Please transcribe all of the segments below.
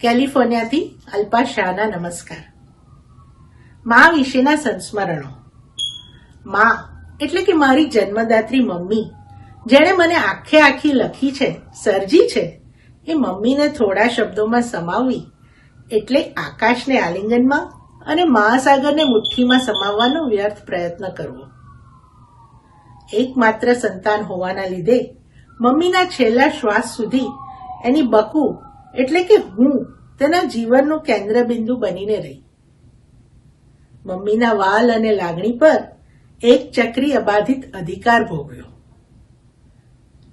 કેલિફોર્નિયાથી અલ્પા શાહના નમસ્કાર. મા વિશેના સંસ્મરણો. મા એટલે કે મારી જન્મદાત્રી મમ્મી, જેણે મને આખે આખી લખી છે, સર્જી છે, એ મમ્મીને થોડા શબ્દોમાં સમાવવી એટલે આકાશને આલિંગનમાં અને મહાસાગરને મુઠ્ઠીમાં સમાવવાનો વ્યર્થ પ્રયત્ન કરવો. એકમાત્ર સંતાન હોવાના લીધે મમ્મીના છેલ્લા શ્વાસ સુધી એની બકુ એટલે કે હું તેના જીવનનું કેન્દ્રબિંદુ બનીને રહી. મમ્મીના વાલ અને લાગણી પર એક ચક્રી અબાધિત અધિકાર ભોગવ્યો.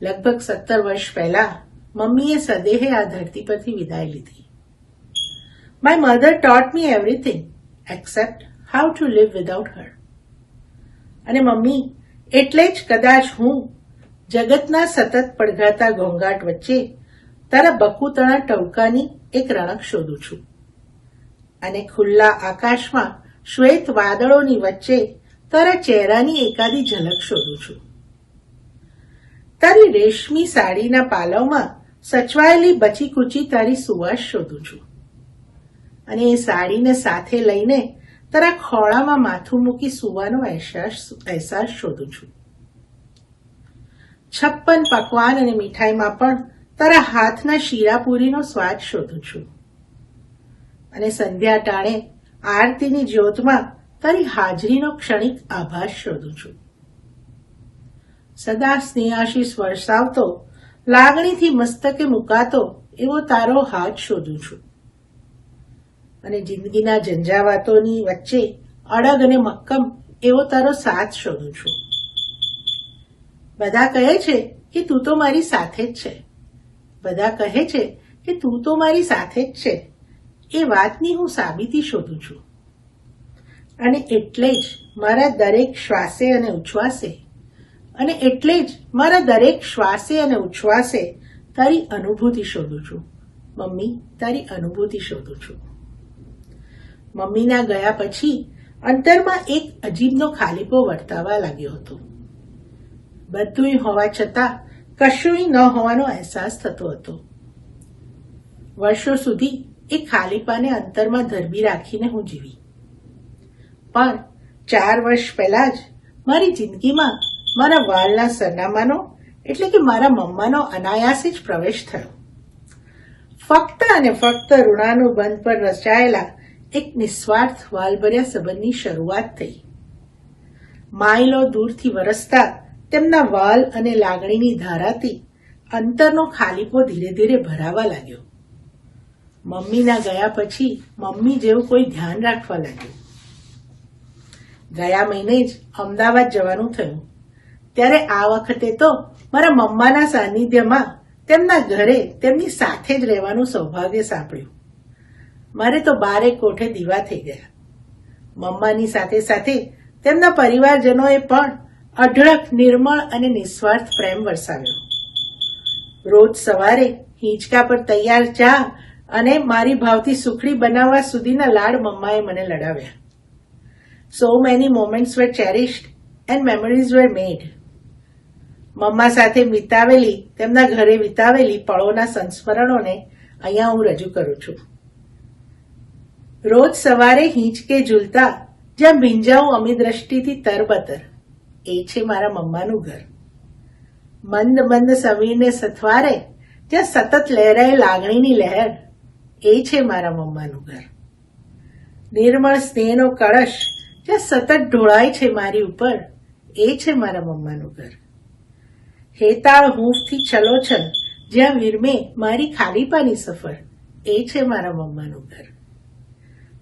લગભગ સત્તર વર્ષ પહેલા મમ્મીએ સદેહે આ ધરતી પરથી વિદાય લીધી. My mother taught me everything except how to leave without her અને મમ્મી એટલે જ કદાચ હું જગતના સતત પડઘાતા ઘોંઘાટ વચ્ચે તારા બકુતણા ટવકાની એક રણક શોધું છું. અને ખુલ્લા આકાશમાં શ્વેત વાદળોની વચ્ચે તારા ચહેરાની એકાદી ઝલક શોધું છું. તારી રેશમી સાડીના પાલવમાં સચવાયેલી બચી કૂચી તારી સુવાસ શોધું છું. અને એ સાડીને સાથે લઈને તારા ખોળામાં માથું મૂકી સુવાનો અહેસાસ શોધું છું. છપ્પન પકવાન અને મીઠાઈમાં પણ તારા હાથના શીરાપુરીનો સ્વાદ શોધું છું. અને સંધ્યા ટાણે આરતીની જ્યોતમાં તારી હાજરીનો ક્ષણિક આભાસ શોધું છું. સદા સ્નેહાશીષ વરસાવતો, લાગણીથી મસ્તકે મુકાતો એવો તારો હાથ શોધું છું. અને જિંદગીના ઝંઝાવાતોની વચ્ચે અડગ અને મક્કમ એવો તારો સાથ શોધું છું. બધા કહે છે કે તું તો મારી સાથે જ છે. બધા કહે છે કે તું તો મારી સાથે જ છે. એ વાતની હું સાબિતી શોધું છું. અને એટલે જ મારા દરેક શ્વાસે અને ઉચ્છ્વાસે, અને એટલે જ મારા દરેક શ્વાસે અને ઉચ્છ્વાસે તારી અનુભૂતિ શોધું છું. મમ્મી, તારી અનુભૂતિ શોધું છું. મમ્મીના ગયા પછી અંતરમાં એક અજીબનો ખાલીપો વર્તાવા લાગ્યો હતો. બધુંય હોવા છતાં કશુંય ન હોવાનો અહેસાસ થતો હતો. વર્ષો સુધી એ ખાલીપાને અંતરમાં ધરબી રાખીને હું જીવી. પણ ચાર વર્ષ પહેલા જ મારી જિંદગીમાં મારા વાળના સરનામાનો, એટલે કે મારા મમ્માનો અનાયાસે જ પ્રવેશ થયો. ફક્ત અને ફક્ત ઋણાનુબંધ પર રચાયેલા એક નિસ્વાર્થ વાલભર્યા સંબંધની શરૂઆત થઈ. માઇલો દૂરથી વરસતા તેમના વાલ અને લાગણીની ધારાથી અંતરનો ખાલીપો ધીરે ધીરે ભરાવા લાગ્યો. મમ્મીના ગયા પછી મમ્મી જેવું કોઈ ધ્યાન રાખવા લાગ્યું. ગયા મહિને જ અમદાવાદ જવાનું થયું. ત્યારે આ વખતે તો મારા મમ્માના સાનિધ્યમાં તેમના ઘરે તેમની સાથે જ રહેવાનું સૌભાગ્ય સાંપડ્યું. મારે તો બારે કોઠે દીવા થઈ ગયા. મમ્માની સાથે સાથે તેમના પરિવારજનોએ પણ અઢળક નિર્મળ અને નિસ્વાર્થ પ્રેમ વરસાવ્યો. રોજ સવારે હિંચકા પર તૈયાર ચા અને મારી ભાવથી સુખડી બનાવવા સુધીના લાડ મમ્માએ મને લડાવ્યા. So many moments were cherished and memories were made મમ્મા સાથે વિતાવેલી, તેમના ઘરે વિતાવેલી પળોના સંસ્મરણોને અહીંયા હું રજૂ કરું છું. રોજ સવારે હિંચકે ઝૂલતા, જ્યાં ભીંજાવું અમી દ્રષ્ટિથી તરબતર એ છે મારા મમ્માનું ઘર. મંદ મંદ સમીરને સથવારે, ત્યાં સતત લહેરાય લાગણીની લહેર, એ છે મારા મમ્માનું ઘર. નિર્મળ સ્નેહનો કળશ ત્યાં સતત ઢોળાય છે મારી ઉપર, એ છે મારા મમ્માનું ઘર. હેતાળ હૂંફથી છલોછલ જ્યાં વિરમે મારી ખાલીપાની સફર, એ છે મારા મમ્માનું ઘર.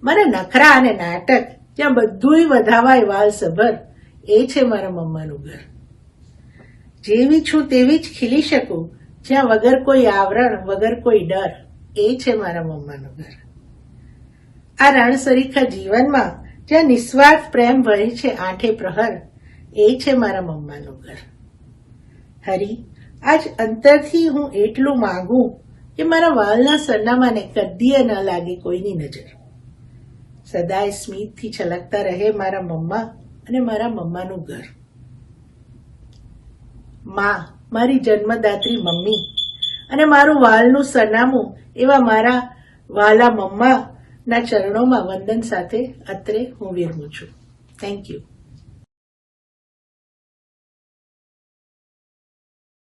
મારા નખરા અને નાટક, જ્યાં બધુંય વધાવાય વાલ સભર એ છે મારા મમ્માનું ઘર. જેવી છું તેવી જ ખીલી શકું, જ્યાં વગર કોઈ આવરણ, વગર કોઈ ડર, એ છે મારા મમ્માનું ઘર. આ રણસરીખા જીવનમાં જ્યાં નિસ્વાર્થ પ્રેમ વહે છે આઠે પ્રહર, એ છે મારા મમ્માનું ઘર. હરી, આજ અંતરથી હું એટલું માંગુ કે મારા વાલના સરનામાને કદીએ ન લાગે કોઈની નજર. સદાય સ્મિતથી છલકતા રહે મારા મમ્મા અને મારા મમ્માનું ઘર. માં, મારી જન્મદાત્રી મમ્મી અને મારું વાલનું સરનામું એવા મારા વાલા મમ્માના ચરણોમાં વંદન સાથે અત્રે હું વિરમું છું. Thank you